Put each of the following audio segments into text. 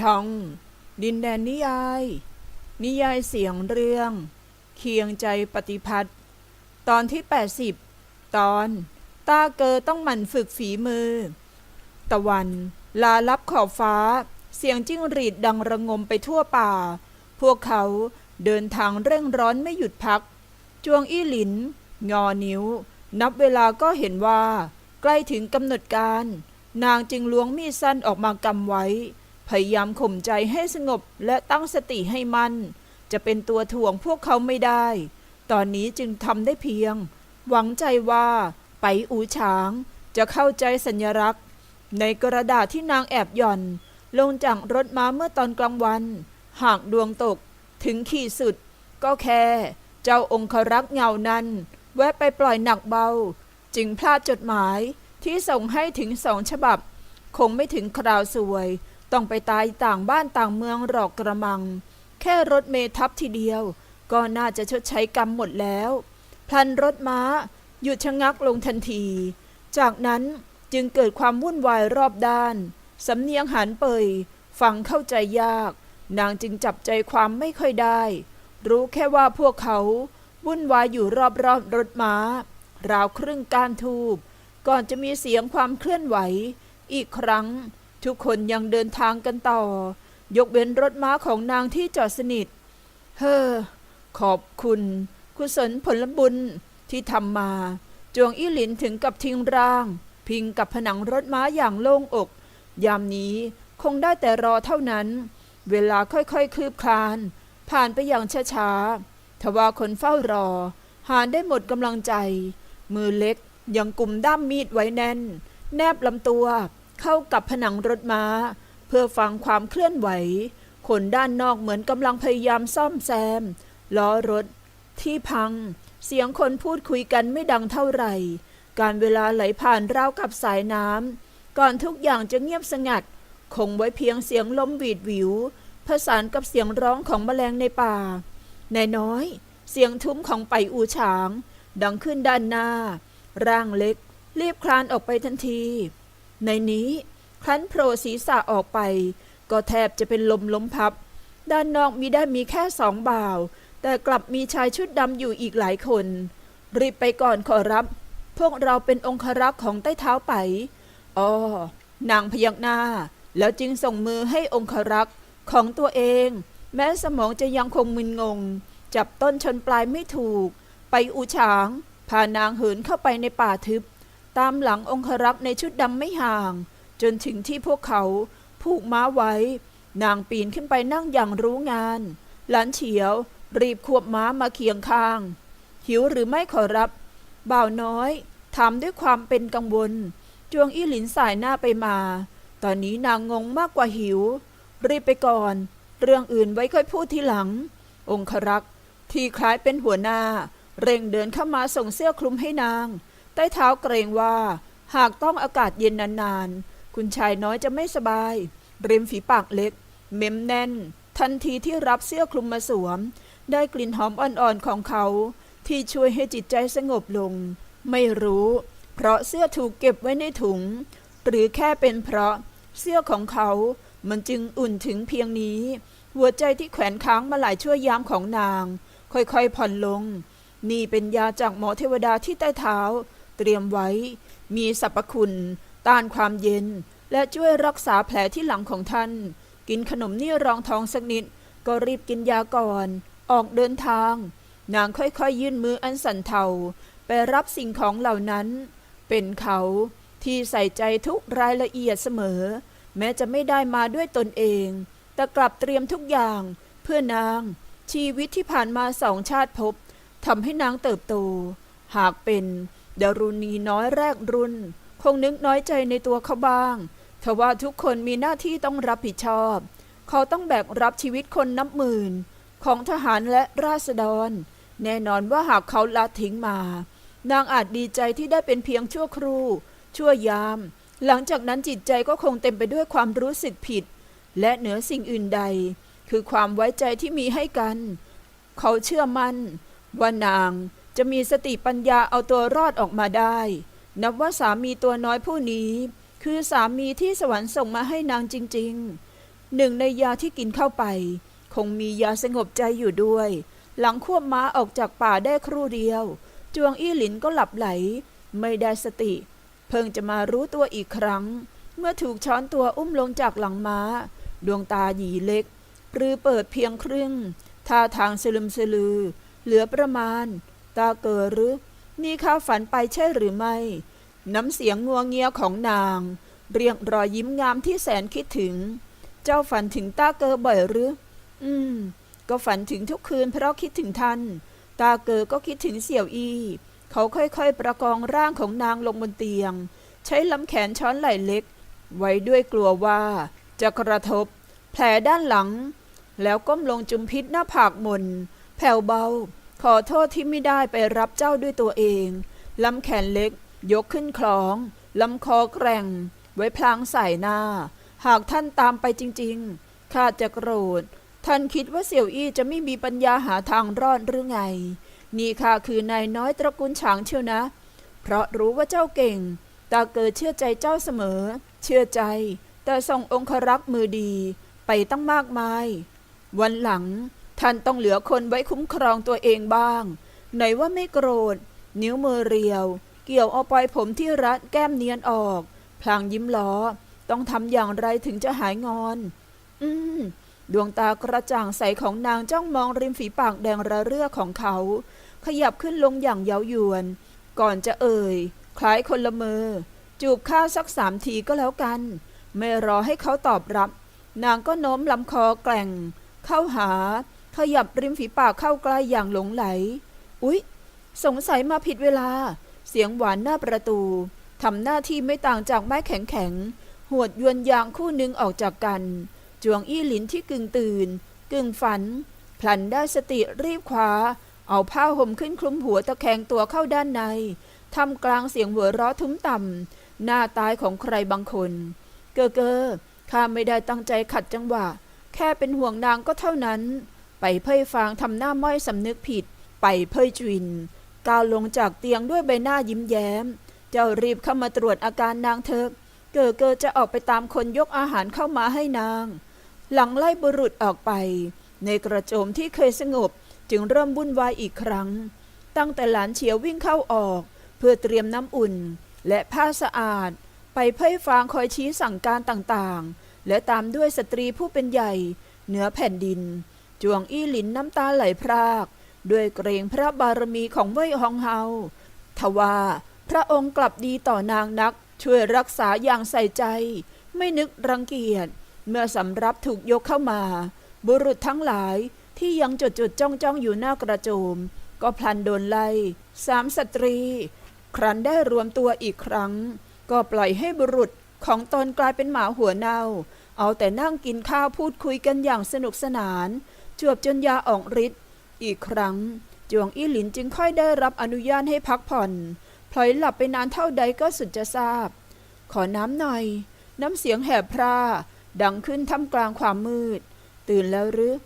ช่อง ดินแดนนิยาย นิยายเสียงเรื่อง เคียงใจปฏิพัฒน์ตอนที่ 80 ตอนตาเกอต้องหมั่นฝึกฝีมือ ตะวัน ลาลับขอบฟ้า เสียงจิ้งหรีดดังระงมไปทั่วป่า พวกเขาเดินทางเร่งร้อนไม่หยุดพัก จวงอี้หลิน งอนิ้ว นับเวลาก็เห็นว่า ใกล้ถึงกำหนดการ นางจึงล้วงมีดสั้นออกมากำไว้ พยายามข่มใจให้สงบและตั้งสติให้มันจะเป็นตัวถ่วงพวกเขาไม่ได้ ตอนนี้จึงทำได้เพียง หวังใจว่า ไปอูฉางจะเข้าใจสัญลักษณ์ ในกระดาษที่นางแอบหย่อน ลงจากรถม้าเมื่อตอนกลางวัน หากดวงตกถึงขีดสุด ก็แค่ เจ้าองครักษ์เงานั้น แวะไปปล่อยหนักเบา จึงพลาดจดหมายที่ส่งให้ถึงสองฉบับ คงไม่ถึงคราวสวย ต้องไปตายต่างบ้านต่างเมืองหรอกกระมัง แค่รถเมทับทีเดียว ก็น่าจะชดใช้กรรมหมดแล้ว พลันรถม้า หยุดชะงักลงทันที จากนั้นจึงเกิดความวุ่นวายรอบด้าน สำเนียงหันเปย ฟังเข้าใจยาก นางจึงจับใจความไม่ค่อยได้ รู้แค่ว่าพวกเขาวุ่นวายอยู่รอบๆรถม้า ราวครึ่งการทูบ ก่อนจะมีเสียงความเคลื่อนไหว อีกครั้ง ทุกคนยังเดินทางกันต่อ ยกเว้นรถม้าของนางที่จอดสนิท เฮ้อ ขอบคุณ กุศลผลบุญที่ทำมา จวงอี้หลินถึงกับทิ้งร่าง พิงกับผนังรถม้าอย่างโล่งอก ยามนี้คงได้แต่รอเท่านั้น เวลาค่อยๆคืบคลาน ผ่านไปอย่างช้าๆทว่าคนเฝ้ารอ หานได้หมดกำลังใจ มือเล็กยังกลุ่มด้ามมีดไว้แน่น แนบลำตัว เข้ากับผนังรถม้า เพื่อฟังความเคลื่อนไหว คนด้านนอกเหมือนกำลังพยายามซ่อมแซม ล้อรถ ที่พัง เสียงคนพูดคุยกันไม่ดังเท่าไหร่ การเวลาไหลผ่านราวกับสายน้ำ ก่อนทุกอย่างจะเงียบสงัด คงไว้เพียงเสียงลมหวีดวิว ผสานกับเสียงร้องของแมลงในป่านน้อย เสียงทุ้มของไปอูฉาง ดังขึ้นด้านหน้า ร่างเล็กรีบคลานออกไปทันที ในนี้ครั้นโผล่ศีรษะออกไป ก็แทบจะเป็นลมล้มพับ ด้านนอกมีได้มีแค่สองบ่าว แต่กลับมีชายชุดดำอยู่อีกหลายคน รีบไปก่อนขอรับ พวกเราเป็นองครักษ์ของใต้เท้าไปอ๋อนางพยักหน้า แล้วจึงส่งมือให้องครักษ์ของตัวเอง แม้สมองจะยังคงมึนงง จับต้นชนปลายไม่ถูก ไปอูฉางพานางเหินเข้าไปในป่าทึบ ตามหลังองครักษ์ในชุดดำไม่ห่าง จนถึงที่พวกเขาผูกม้าไว้ นางปีนขึ้นไปนั่งอย่างรู้งาน หลานเฉียว รีบควบม้ามาเคียงข้าง หิวหรือไม่ขอรับ บ่าวน้อยถามด้วยความเป็นกังวล จวงอี้หลินสายหน้าไปมา ตอนนี้นางงงมากกว่าหิว รีบไปก่อน เรื่องอื่นไว้ค่อยพูดทีหลัง องครักษ์ที่คล้ายเป็นหัวหน้า เร่งเดินเข้ามาส่งเสื้อคลุมให้นาง ต้เท้าเกรงว่า หากต้องอากาศเย็นนานๆ คุณชายน้อยจะไม่สบาย ริมฝีปากเล็ก เม้มแน่น ทันทีที่รับเสื้อคลุมมาสวม ได้กลิ่นหอมอ่อนๆของเขา ที่ช่วยให้จิตใจสงบลง ไม่รู้ เพราะเสื้อถูกเก็บไว้ในถุง หรือแค่เป็นเพราะเสื้อของเขา มันจึงอุ่นถึงเพียงนี้ หัวใจที่แขวนค้างมาหลายชั่วยามของนาง ค่อยๆผ่อนลง นี่เป็นยาจากหมอเทวดาที่ใต้เท้า เตรียมไว้ มีสรรพคุณ ต้านความเย็น และช่วยรักษาแผลที่หลังของท่าน กินขนมนี่รองท้องสักนิด ก็รีบกินยาก่อน ออกเดินทาง นางค่อยๆยื่นมืออันสั่นเทาไปรับสิ่งของเหล่านั้น เป็นเขาที่ใส่ใจทุกรายละเอียดเสมอ แม้จะไม่ได้มาด้วยตนเอง แต่กลับเตรียมทุกอย่างเพื่อนาง ชีวิตที่ผ่านมาสองชาติภพทำให้นางเติบโต หากเป็น ดารุณีน้อยแรกรุ่น คงนึกน้อยใจในตัวเขาบ้างทว่าทุกคนมีหน้าที่ต้องรับผิดชอบ เขาต้องแบกรับชีวิตคนนับหมื่น ของทหารและราษฎร แน่นอนว่าหากเขาละทิ้งมา นางอาจดีใจที่ได้เป็นเพียงชั่วครู่ ชั่วยาม หลังจากนั้นจิตใจก็คงเต็มไปด้วยความรู้สึกผิด และเหนือสิ่งอื่นใด คือความไว้ใจที่มีให้กัน เขาเชื่อมั่นว่านาง จะมีสติปัญญาเอาตัวรอดออกมาได้ นับว่าสามีตัวน้อยผู้นี้ คือสามีที่สวรรค์ส่งมาให้นางจริงๆ หนึ่งในยาที่กินเข้าไป คงมียาสงบใจอยู่ด้วย หลังควบม้าออกจากป่าได้ครู่เดียว จวงอี้หลินก็หลับไหล ไม่ได้สติ เพิ่งจะมารู้ตัวอีกครั้ง เมื่อถูกช้อนตัวอุ้มลงจากหลังม้า ดวงตาหยีเล็กปรือเปิดเพียงครึ่งท่าทางสลึมสลือ เหลือประมาณ ตาเกอหรือ นี่ข้าฝันไปใช่หรือไม่ น้ำเสียงงัวงเงียของนาง เรียกรอยยิ้มงามที่แสนคิดถึง เจ้าฝันถึงตาเกอบ่อยหรือ อืม ก็ฝันถึงทุกคืนเพราะคิดถึงท่าน ตาเกอก็คิดถึงเสี่ยวอี เขาค่อยๆ ประคองร่างของนางลงบนเตียง ใช้ลำแขนช้อนไหล่เล็ก ไว้ด้วยกลัวว่าจะกระทบ แผลด้านหลัง แล้วก้มลงจุมพิษหน้าผากมน แผ่วเบา ขอโทษที่ไม่ได้ไปรับเจ้าด้วยตัวเองลำแขนเล็ก ยกขึ้นคล้องลำคอแกร่ง ไว้พลางใส่หน้า หากท่านตามไปจริงๆข้าจะโกรธ ท่านคิดว่าเสี่ยวอี้จะไม่มีปัญญาหาทางรอดหรือไง นี่ข้าคือนายน้อยตระกูลฉางเชียวนะ เพราะรู้ว่าเจ้าเก่ง ตาเกิดเชื่อใจเจ้าเสมอ เชื่อใจ แต่ส่งองครักษ์มือดีไปตั้งมากมาย วันหลัง ท่านต้องเหลือคนไว้คุ้มครองตัวเองบ้าง ไหนว่าไม่โกรธ นิ้วมือเรียว เกี่ยวเอาปลายผมที่รัดแก้มเนียนออก พลางยิ้มล้อ ต้องทำอย่างไรถึงจะหายงอน อืม ดวงตากระจ่างใสของนางจ้องมองริมฝีปากแดงระเรื่อของเขา ขยับขึ้นลงอย่างเย้ายวน ก่อนจะเอ่ย คล้ายคนละเมอจูบข้าสักสามทีก็แล้วกัน ไม่รอให้เขาตอบรับ นางก็โน้มลำคอแกล่ง เข้าหา ขยับริมฝีปากเข้าใกล้อย่างหลงไหล อุ๊ย สงสัยมาผิดเวลา เสียงหวานหน้าประตูทำหน้าที่ไม่ต่างจากไม้แข็งๆหวดยวนยางคู่หนึ่งออกจากกัน จวงอี้หลินที่กึ่งตื่น กึ่งฝัน พลันได้สติรีบคว้า เอาผ้าห่มขึ้นคลุมหัวตะแคงตัวเข้าด้านในทำกลางเสียงหัวเราะทุ้มต่ำหน้าตายของใครบางคน เกอเกอข้าไม่ได้ตั้งใจขัดจังหวะ แค่เป็นห่วงนางก็เท่านั้น ไปเพ่ยฟางทำหน้าม้อยสำนึกผิด ไปเพ่ยจวินก้าวลงจากเตียงด้วยใบหน้ายิ้มแย้ม เจ้ารีบเข้ามาตรวจอาการนางเถอะเกอเกอจะออกไปตามคนยกอาหารเข้ามาให้นาง หลังไล่บุรุษออกไป ในกระโจมที่เคยสงบจึงเริ่มวุ่นวายอีกครั้ง ตั้งแต่หลานเฉียววิ่งเข้าออก เพื่อเตรียมน้ำอุ่น และผ้าสะอาด ไปเพ่ยฟางคอยชี้สั่งการต่างๆ และตามด้วยสตรีผู้เป็นใหญ่ เหนือแผ่นดิน จวงอี้หลินน้ำตาไหลพราก ด้วยเกรงพระบารมีของเว่ยฮองเฮาทว่าพระองค์กลับดีต่อนางนักช่วยรักษาอย่างใส่ใจ ไม่นึกรังเกียจ เมื่อสำรับถูกยกเข้ามา บุรุษทั้งหลายที่ยังจดจดจ้องจ้องอยู่หน้ากระโจม ก็พลันโดนไล่สามสตรี ครั้นได้รวมตัวอีกครั้ง ก็ปล่อยให้บุรุษของตนกลายเป็นหมาหัวเน่า เอาแต่นั่งกินข้าวพูดคุยกันอย่างสนุกสนาน จวบจนยาออกฤทธิ์อีกครั้ง จวงอี้หลินจึงค่อยได้รับอนุญาตให้พักผ่อนพลอยหลับไปนานเท่าใดก็สุดจะทราบ ขอน้ำหน่อย น้ำเสียงแหบพร่าดังขึ้นท่ามกลางความมืด ตื่นแล้วหรือ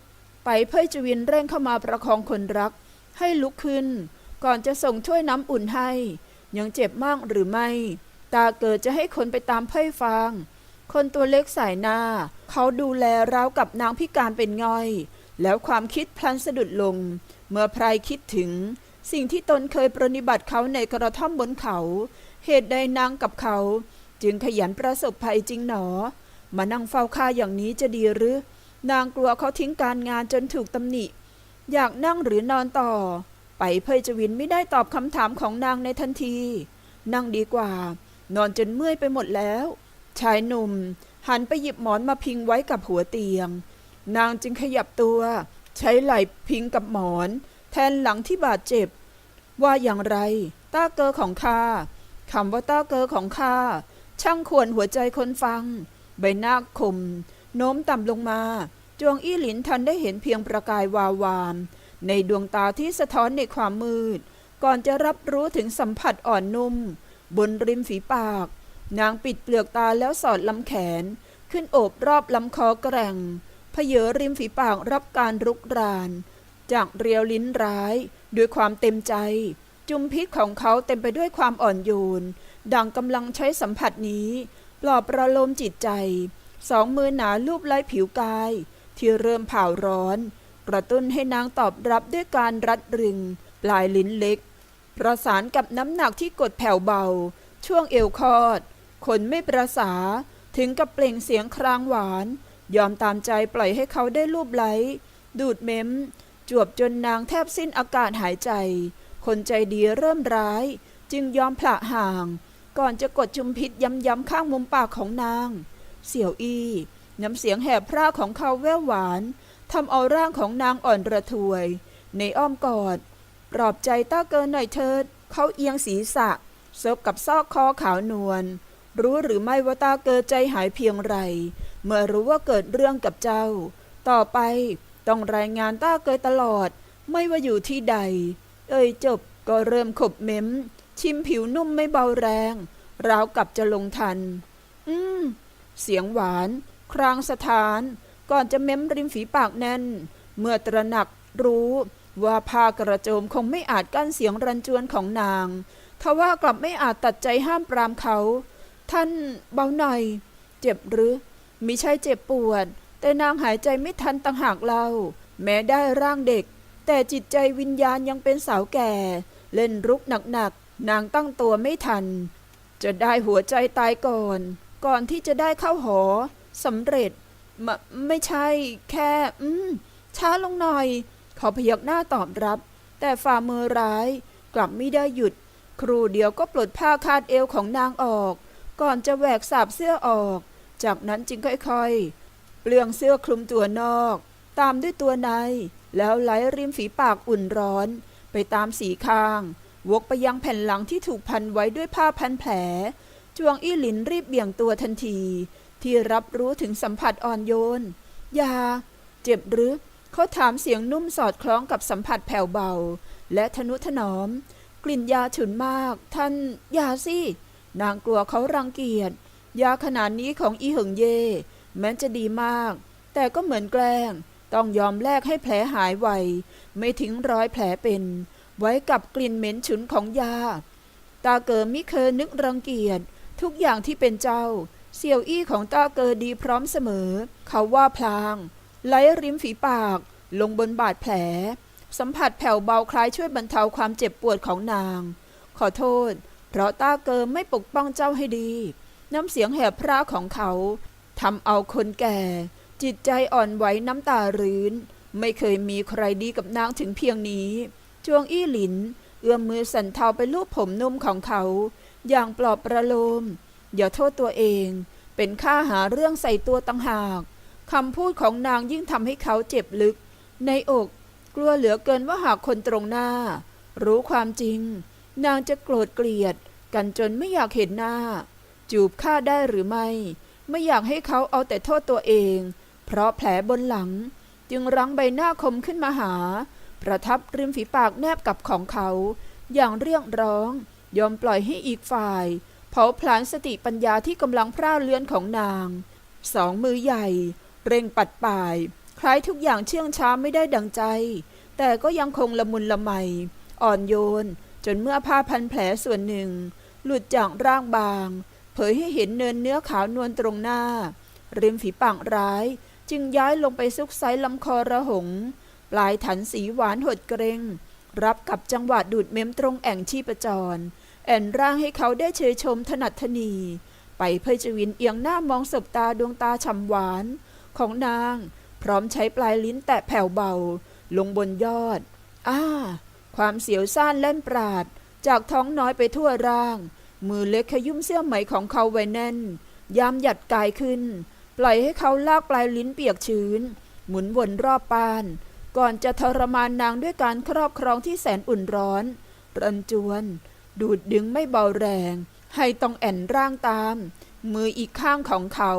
ไปเพื่อจวินเร่งเข้ามาประคองคนรัก ให้ลุกขึ้น ก่อนจะส่งถ้วยน้ำอุ่นให้ ยังเจ็บมากหรือไม่ ตาเกิดจะให้คนไปตามไพ่ฟาง คนตัวเล็กสายหน้า เขาดูแลราวกับนางพิการเป็นง่อย แล้วความคิดพลันสะดุดลง เมื่อไพรคิดถึง สิ่งที่ตนเคยปรนิบัติเขาในกระท่อมบนเขา เหตุใดนางกับเขา จึงขยันประสบภัยจริงหนอ มานั่งเฝ้าข้าอย่างนี้จะดีหรือ นางกลัวเขาทิ้งการงานจนถูกตำหนิ อยากนั่งหรือนอนต่อ ไปเพยจวินไม่ได้ตอบคำถามของนางในทันที นั่งดีกว่า นอนจนเมื่อยไปหมดแล้ว ชายหนุ่ม หันไปหยิบหมอนมาพิงไว้กับหัวเตียง นางจึงขยับตัว ใช้ไหล่พิงกับหมอน แทนหลังที่บาดเจ็บ ว่าอย่างไร ต้าเกอของข้าคำว่าต้าเกอของข้าช่างควรหัวใจคนฟัง ใบหน้าคมโน้มต่ำลงมา จวงอี้หลินทันได้เห็นเพียงประกายวาวาม ในดวงตาที่สะท้อนในความมืด ก่อนจะรับรู้ถึงสัมผัสอ่อนนุ่ม บนริมฝีปาก นางปิดเปลือกตาแล้วสอดลำแขน ขึ้นโอบรอบลำคอแกร่ง เพเยอริมฝีปากรับการรุกราน จากเรียวลิ้นร้าย ด้วยความเต็มใจ จุมพิษของเขาเต็มไปด้วยความอ่อนโยน ดังกำลังใช้สัมผัสนี้ ปลอบประโลมจิตใจ สองมือหนาลูบไล้ผิวกาย ที่เริ่มเผาร้อน กระตุ้นให้นางตอบรับด้วยการรัดรึง ปลายลิ้นเล็ก ประสานกับน้ำหนักที่กดแผ่วเบา ช่วงเอวคอดคนไม่ประสาถึงกับเปล่งเสียงครางหวาน ยอมตามใจปล่อยให้เขาได้ลูบไล้ดูดเม้ม จวบจนนางแทบสิ้นอากาศหายใจ คนใจดีเริ่มร้าย จึงยอมผละห่าง ก่อนจะกดจุมพิษย้ำๆข้างมุมปากของนาง เสี่ยวอี้น้ำเสียงแหบพร่าของเขาแว่วหวานทำเอาร่างของนางอ่อนระทวย ในอ้อมกอด ปลอบใจต้าเกินหน่อยเถิด เขาเอียงศีรษะเซบกับซอกคอขาวนวลรู้หรือไม่ว่าตาเกิดใจหายเพียงไร เมื่อรู้ว่าเกิดเรื่องกับเจ้า ต่อไปต้องรายงานต้าเกยตลอด ไม่ว่าอยู่ที่ใด เอ่ยจบก็เริ่มขบเม้ม ชิมผิวนุ่มไม่เบาแรง ราวกับจะลงทัน อืม เสียงหวาน ครางสถาน ก่อนจะเม้มริมฝีปากแน่น เมื่อตระหนักรู้ว่าผ้ากระโจมคงไม่อาจกั้นเสียงรันจวนของนาง ทว่ากลับไม่อาจตัดใจห้ามปรามเขา ท่านเบาหน่อย เจ็บหรือ มิใช่เจ็บปวด แต่นางหายใจไม่ทันต่างหากเรา แม้ได้ร่างเด็ก แต่จิตใจวิญญาณยังเป็นสาวแก่ เล่นรุกหนักๆนางตั้งตัวไม่ทัน จะได้หัวใจตายก่อน ก่อนที่จะได้เข้าหอสำเร็จมไม่ใช่ แค่ อืมช้าลงหน่อย เขาพยักหน้าตอบรับ แต่ฝ่ามือร้าย กลับไม่ได้หยุด ครูเดียวก็ปลดผ้าคาดเอวของนางออก ก่อนจะแหวกสาบเสื้อออก จากนั้นจึงค่อยๆ เปลืองเสื้อคลุมตัวนอก ตามด้วยตัวใน แล้วไหลริมฝีปากอุ่นร้อน ไปตามสีข้าง วกไปยังแผ่นหลังที่ถูกพันไว้ด้วยผ้าพันแผล จวงอี้หลินรีบเบี่ยงตัวทันที ที่รับรู้ถึงสัมผัสอ่อนโยน ยา เจ็บหรือเขาถามเสียงนุ่มสอดคล้องกับสัมผัสแผ่วเบา และทนุถนอม กลิ่นยาฉุนมาก ท่านยาสินางกลัวเขารังเกียจ ยาขนาดนี้ของอีเหิงเย่แม้จะดีมาก แต่ก็เหมือนแกล้ง ต้องยอมแลกให้แผลหายไว ไม่ทิ้งรอยแผลเป็น ไว้กับกลิ่นเหม็นฉุนของยา ตาเกิดมิเคยนึกรังเกียจ ทุกอย่างที่เป็นเจ้า เสี่ยวอี้ของตาเกิดดีพร้อมเสมอ เขาว่าพลางไหลริมฝีปาก ลงบนบาดแผล สัมผัสแผ่วเบาคล้ายช่วยบรรเทาความเจ็บปวดของนาง ขอโทษ เพราะตาเกิมไม่ปกป้องเจ้าให้ดี น้ำเสียงแหบพร่าของเขาทำเอาคนแก่ จิตใจอ่อนไหวน้ำตารื้น ไม่เคยมีใครดีกับนางถึงเพียงนี้ จวงอี้หลิน เอื้อมมือสั่นเทาไปลูบผมนุ่มของเขา อย่างปลอบประโลม อย่าโทษตัวเอง เป็นข้าหาเรื่องใส่ตัวตั้งหากคำพูดของนางยิ่งทำให้เขาเจ็บลึก ในอก กลัวเหลือเกินว่าหากคนตรงหน้า รู้ความจริง นางจะโกรธเกลียด กันจนไม่อยากเห็นหน้า จูบข้าได้หรือไม่ ไม่อยากให้เขาเอาแต่โทษตัวเอง เพราะแผลบนหลัง จึงรั้งใบหน้าคมขึ้นมาหา ประทับริมฝีปากแนบกับของเขา อย่างเรียกร้อง ยอมปล่อยให้อีกฝ่าย เผาผลาญสติปัญญาที่กำลังพร่าเลือนของนาง สองมือใหญ่ เร่งปัดป่าย คล้ายทุกอย่างเชื่องช้าไม่ได้ดังใจ แต่ก็ยังคงละมุนละไม อ่อนโยน จนเมื่อผ้าพันแผลส่วนหนึ่งหลุดจากร่างบาง เผยให้เห็นเนินเนื้อขาวนวลตรงหน้า ริมฝีปากร้าย จึงย้ายลงไปซุกไซลำคอระหง ปลายถันสีหวานหดเกรง รับกับจังหวะดูดเม้มตรงแอ่งชีพจร แอนร่างให้เขาได้เชยชมถนัดทนี ไปเพยจวินเอียงหน้ามองสบตาดวงตาฉ่ำหวาน ของนาง พร้อมใช้ปลายลิ้นแตะแผ่วเบา ลงบนยอด อ้า ความเสียวซ่านเล่นปราด จากท้องน้อยไปทั่วร่าง มือเล็กขยุ่มเสื้อไหมของเขาไว้แน่น ยามหยัดกายขึ้น ปล่อยให้เขาลากปลายลิ้นเปียกชื้น หมุนวนรอบปาน ก่อนจะทรมานนางด้วยการครอบครองที่แสนอุ่นร้อน รันจวน ดูดดึงไม่เบาแรง ให้ต้องแอนร่างตาม มืออีกข้างของเขา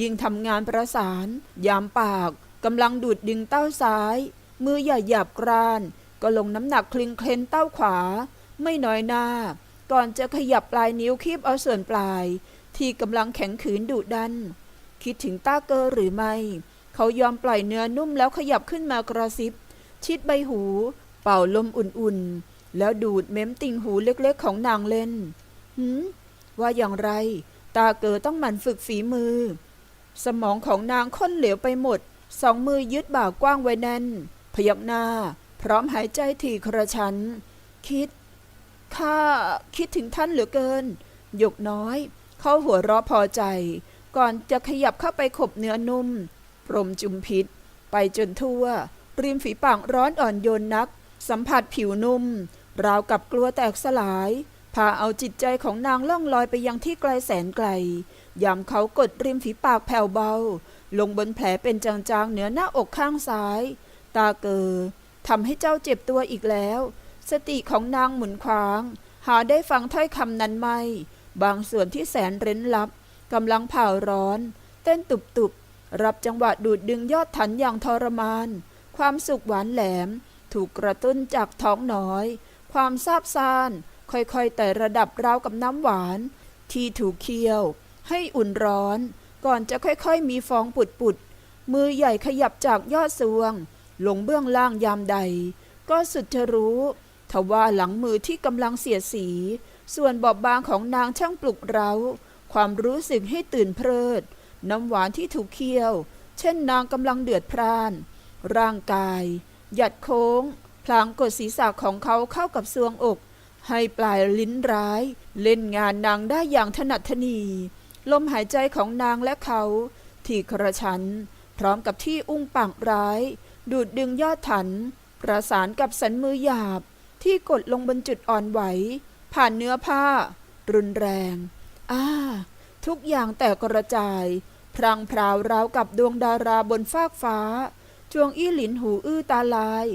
ยิงทำงานประสาน ยามปากกำลังดูดดึงเต้าซ้าย มือหย่หยาบกราน ก็ลงน้ำหนักคลิงเคลนเต้าขวา ไม่น้อยหน้า ก่อนจะขยับปลายนิ้วคีบเอาส่วนปลาย ที่กำลังแข็งขืนดุดัน คิดถึงต้าเกอหรือไม่ เขายอมปล่อยเนื้อนุ่มแล้วขยับขึ้นมากระซิบ ชิดใบหู เป่าลมอุ่นๆ แล้วดูดเม้มติ่งหูเล็กๆ ของนางเล่นหืมว่าอย่างไร ตาเกอต้องหมั่นฝึกฝีมือ สมองของนางค้นเหลวไปหมด สองมือยึดบ่ากว้างไว้แน่น พยักหน้า พร้อมหายใจถี่กระชั้น คิด ข้าคิดถึงท่านเหลือเกิน หยกน้อย เขาหัวเราะพอใจ ก่อนจะขยับเข้าไปขบเนื้อนุ่ม พรมจุมพิษ ไปจนทั่ว ริมฝีปากร้อนอ่อนโยนนัก สัมผัสผิวนุ่ม ราวกับกลัวแตกสลาย พาเอาจิตใจของนางล่องลอยไปยังที่ไกลแสนไกล ยามเขากดริมฝีปากแผ่วเบา ลงบนแผลเป็นจางๆเหนือหน้าอกข้างซ้าย ตาเกอทำให้เจ้าเจ็บตัวอีกแล้ว สติของนางหมุนคว้าง หาได้ฟังถ้อยคำนั้นไม่ บางส่วนที่แสนเร้นลับกำลังเผาร้อน เต้นตุบๆ รับจังหวะดูดดึงยอดถันอย่างทรมาน ความสุขหวานแหลม ถูกกระตุ้นจากท้องน้อย ความซาบซ่าน ค่อยๆแต่ระดับราวกับน้ำหวาน ที่ถูกเคี่ยว ให้อุ่นร้อน ก่อนจะค่อยๆ มีฟองปุดๆ มือใหญ่ขยับจากยอดสวง ลงเบื้องล่างยามใด ก็สุดจะรู้ ทว่าหลังมือที่กำลังเสียสี ส่วนบอบบางของนางช่างปลุกเร้า ความรู้สึกให้ตื่นเพลิด น้ำหวานที่ถูกเคี่ยว เช่นนางกำลังเดือดพร่าน ร่างกาย หยัดโค้ง พลางกดศีรษะของเขาเข้ากับซวงอก ให้ปลายลิ้นร้าย เล่นงานนางได้อย่างถนัดถนี ลมหายใจของนางและเขาที่กระชัน พร้อมกับที่อุ้งปากร้าย ดูดดึงยอดถัน ประสานกับสันมือหยาบ ที่กดลงบนจุดอ่อนไหว ผ่านเนื้อผ้า รุนแรงอ้าทุกอย่างแตกกระจาย พรางพราวราวกับดวงดาราบนฟากฟ้า จวงอี้หลินหูอื้อตาลาย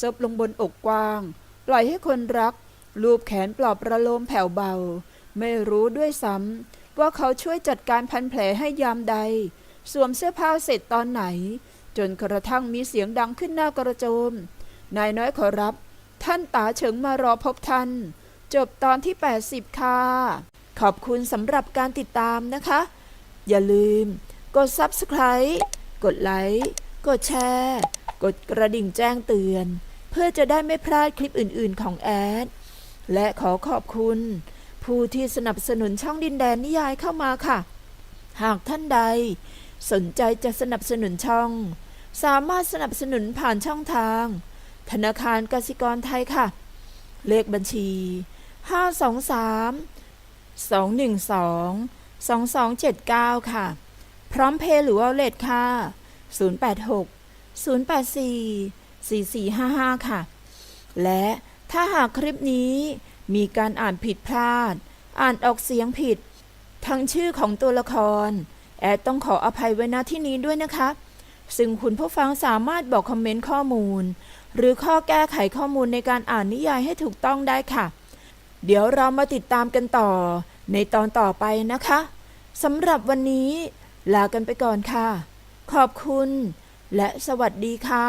ซบลงบนอกกว้าง ปล่อยให้คนรัก ลูบแขนปลอบประโลมแผ่วเบา ไม่รู้ด้วยซ้ำว่าเขาช่วยจัดการพันแผลให้ยามใด สวมเสื้อผ้าเสร็จตอนไหน จนกระทั่งมีเสียงดังขึ้นหน้ากระโจม นายน้อยขอรับ ท่านตาเฉิงมารอพบท่าน จบตอนที่ 80 ค่ะ ขอบคุณสำหรับการติดตามนะคะ อย่าลืม กด Subscribe กดไลค์ กดแชร์ กดกระดิ่งแจ้งเตือน เพื่อจะได้ไม่พลาดคลิปอื่น ๆ ของแอด และขอขอบคุณ ผู้ที่สนับสนุนช่องดินแดนนิยายเข้ามาค่ะ หากท่านใด สนใจจะสนับสนุนช่อง สามารถสนับสนุนผ่านช่องทาง ธนาคารกสิกรไทยค่ะ เลขบัญชี 523 212 2279 ค่ะ พร้อมเพย์หรือว่าเลทค่ะ 086 084 4455 ค่ะ และถ้าหากคลิปนี้มีการอ่านผิดพลาด อ่านออกเสียงผิด ทั้งชื่อของตัวละคร แอดต้องขออภัยไว้ณที่นี้ด้วยนะคะ ซึ่งคุณผู้ฟังสามารถบอกคอมเมนต์ข้อมูล หรือข้อแก้ไขข้อมูลในการอ่านนิยายให้ถูกต้องได้ค่ะ เดี๋ยวเรามาติดตามกันต่อ ในตอนต่อไปนะคะสำหรับวันนี้ ลากันไปก่อนค่ะ ขอบคุณ และสวัสดีค่ะ